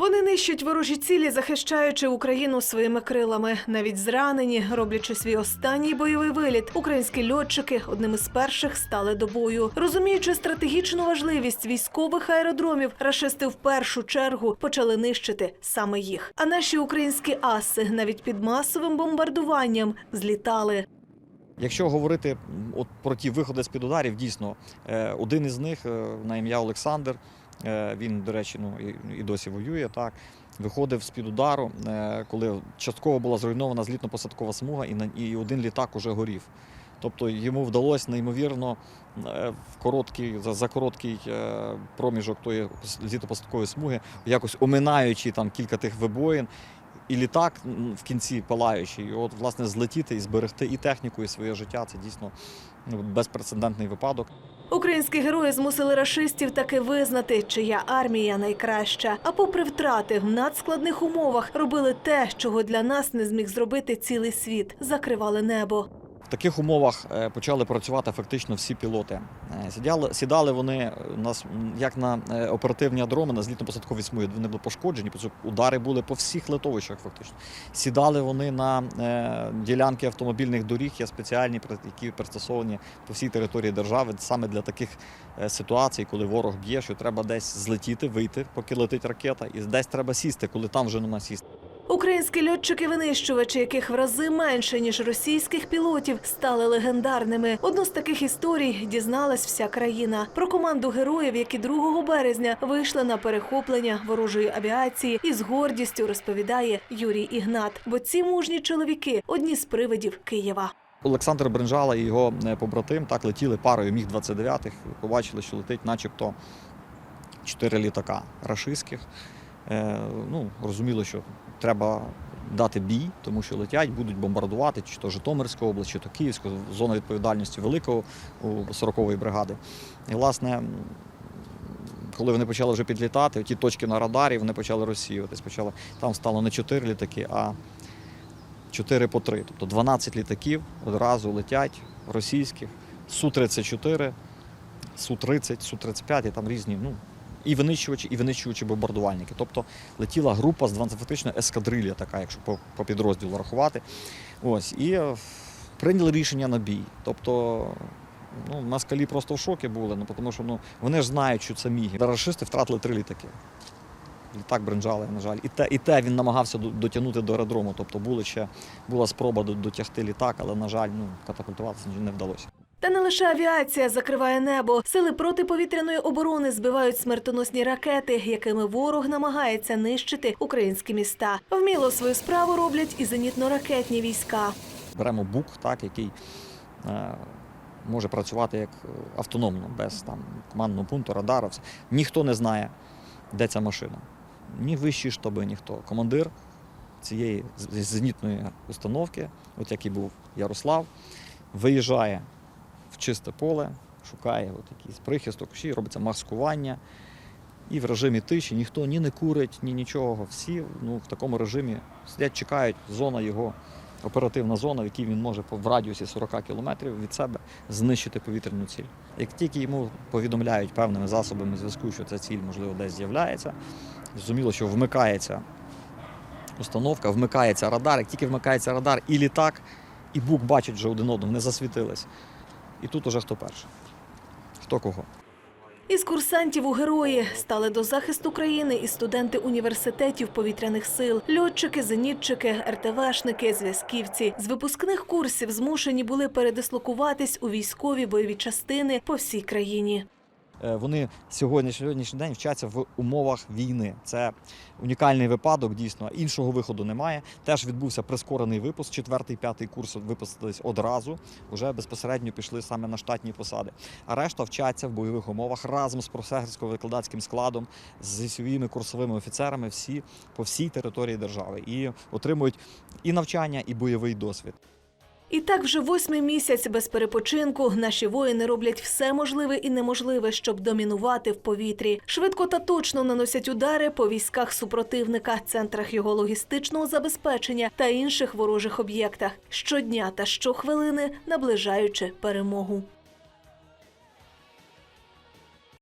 Вони нищать ворожі цілі, захищаючи Україну своїми крилами. Навіть зранені, роблячи свій останній бойовий виліт, українські льотчики одним із перших стали до бою. Розуміючи стратегічну важливість військових аеродромів, рашисти в першу чергу почали нищити саме їх. А наші українські аси навіть під масовим бомбардуванням злітали. Якщо говорити от про ті виходи з-під ударів, дійсно, е, один із них е, на ім'я Олександр, він, до речі, ну, і, досі воює, так, виходив з-під удару, е, коли частково була зруйнована злітно-посадкова смуга, і, один літак уже горів. Тобто йому вдалося неймовірно е, в короткий, за, за короткий е, проміжок тої злітно-посадкової смуги, якось оминаючи там кілька тих вибоїн, і літак в кінці палаючий, і от власне злетіти і зберегти і техніку, і своє життя це дійсно ну, безпрецедентний випадок. Українські герої змусили рашистів таки визнати, чия армія найкраща. А попри втрати в надскладних умовах робили те, чого для нас не зміг зробити цілий світ. Закривали небо. В таких умовах е, почали працювати фактично всі пілоти. Е, Сідали, сідали вони е, у нас як на оперативні адроми на злітно-посадковій смузі. Вони були пошкоджені, удари були по всіх литовищах. Фактично сідали вони на ділянки автомобільних доріг, є спеціальні, які пристосовані по всій території держави саме для таких ситуацій, коли ворог б'є, що треба десь злетіти, вийти, поки летить ракета, і десь треба сісти, коли там вже нема сісти. Українські льотчики-винищувачі, яких в рази менше ніж російських пілотів, стали легендарними. Одну з таких історій дізналась вся країна. Про команду героїв, які 2 березня вийшли на перехоплення ворожої авіації, і з гордістю розповідає Юрій Ігнат. Бо ці мужні чоловіки одні з привидів Києва. Олександр Бринжала і його е, побратим так летіли парою міг 29 х Побачили, що летить, начебто, чотири літака рашистських. Е, ну, розуміло, що треба дати бій, тому що летять, будуть бомбардувати чи то Житомирську область, чи то Київську, зона відповідальності великого у 40-ї бригади. І, власне, коли вони почали вже підлітати, ті точки на радарі вони почали розсіюватись. Почали, там стало не чотири літаки, а 4 по 3. Тобто 12 літаків одразу летять російських, Су-34, Су-30, Су-35, і там різні, ну, і винищувачі, і винищувачі бомбардувальники. Тобто летіла група з 12 фактично ескадрилья, така, якщо по, по підрозділу рахувати. Ось, і е, прийняли рішення на бій. Тобто ну, москалі просто в шокі були, ну, тому що ну, вони ж знають, що це міги. Рашисти втратили три літаки. Літак бринжали, на жаль. І те, і те він намагався дотягнути до аеродрому. Тобто були ще, була спроба дотягти літак, але, на жаль, ну, катапультуватися не вдалося. Та не лише авіація закриває небо. Сили протиповітряної оборони збивають смертоносні ракети, якими ворог намагається нищити українські міста. Вміло свою справу роблять і зенітно-ракетні війська. Беремо бук, так, який е, може працювати як е, автономно, без там, командного пункту, радара. Все. Ніхто не знає, де ця машина. Ні вищі штаби, ніхто. Командир цієї зенітної установки, от який був Ярослав, виїжджає в чисте поле, шукає от якийсь прихисток, ще робиться маскування. І в режимі тиші ніхто ні не курить, ні нічого. Всі ну, в такому режимі сидять, чекають, зона його, оперативна зона, в якій він може в радіусі 40 кілометрів від себе знищити повітряну ціль. Як тільки йому повідомляють певними засобами зв'язку, що ця ціль, можливо, десь з'являється, зрозуміло, що вмикається установка, вмикається радар. Як тільки вмикається радар, і літак, і бук бачать вже один одного, не засвітились. І тут уже хто перший, хто кого. Із курсантів у герої стали до захисту країни і студенти університетів повітряних сил, льотчики, зенітчики, РТВшники, зв'язківці. З випускних курсів змушені були передислокуватись у військові бойові частини по всій країні. Е, Вони сьогодні сьогоднішній день вчаться в умовах війни. Це унікальний випадок, дійсно. Іншого виходу немає. Теж відбувся прискорений випуск. Четвертий, п'ятий курс випустились одразу. Вже безпосередньо пішли саме на штатні посади. А решта вчаться в бойових умовах разом з професорсько-викладацьким складом, зі своїми курсовими офіцерами, всі по всій території держави і отримують і навчання, і бойовий досвід. І так вже восьмий місяць без перепочинку наші воїни роблять все можливе і неможливе, щоб домінувати в повітрі. Швидко та точно наносять удари по військах супротивника, центрах його логістичного забезпечення та інших ворожих об'єктах щодня та щохвилини наближаючи перемогу.